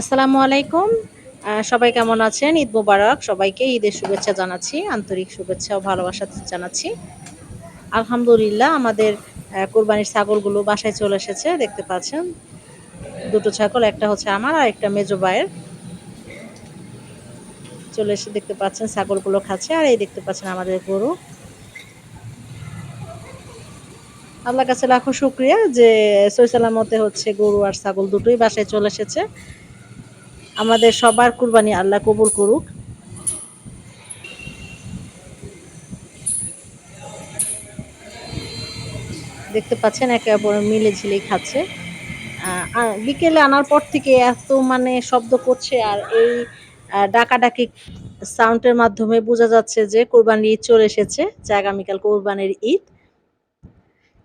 আসসালামু আলাইকুম। সবাই কেমন আছেন? ঈদ মুবারক। সবাইকে ঈদের শুভেচ্ছা জানাচ্ছি, আন্তরিক শুভেচ্ছা ও ভালোবাসা জানাচ্ছি। আলহামদুলিল্লাহ, আমাদের কোরবানির ছাগলগুলো বাসায় চলে এসেছে, দেখতে পাচ্ছেন। দুটো ছাগল, একটা হচ্ছে আমার আর একটা মেজো ভাইয়ের। চলে এসে দেখতে পাচ্ছেন, ছাগলগুলো খাচ্ছে। আর এই দেখতে পাচ্ছেন আমাদের গরু। আল্লাহ কাছে লাখো শুক্রিয়া যে সৈসালামতে হচ্ছে গরু আর ছাগল দুটোই বাসায় চলে এসেছে। আমাদের সবার কুরবানি আল্লাহ কবুল করুক। দেখতে পাচ্ছেন, একে অপরে মিলে ঝিলে খাচ্ছে। বিকেলে আনার পর থেকে এত মানে শব্দ করছে, আর এই ডাকাডাকি সাউন্ডের মাধ্যমে বোঝা যাচ্ছে যে কোরবানির ঈদ চলে এসেছে, যে আগামীকাল কোরবানির ঈদ।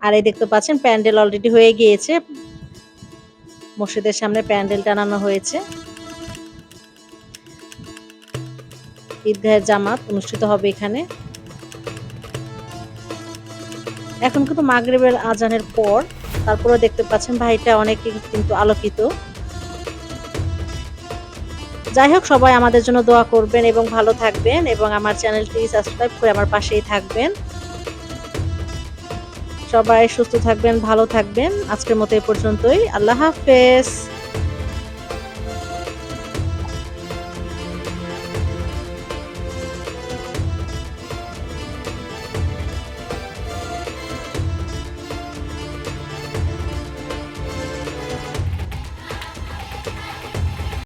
আর এই দেখতে পাচ্ছেন, প্যান্ডেল অলরেডি হয়ে গিয়েছে। মসজিদের সামনে প্যান্ডেল টানানো হয়েছে। ঈদগাহের জামাত অনুষ্ঠিত হবে এখানে। এখন কিন্তু মাগরিবের আজানের পর তারপরে দেখতে পাচ্ছেন ভাইটা অনেক কিন্তু আলোকিত। যাই হোক, সবাই আমাদের জন্য দোয়া করবেন এবং ভালো থাকবেন এবং আমার চ্যানেলটি সাবস্ক্রাইব করে আমার পাশেই থাকবেন। সবাই সুস্থ থাকবেন, ভালো থাকবেন। আজকের মতো এই পর্যন্তই। আল্লাহ হাফেজ।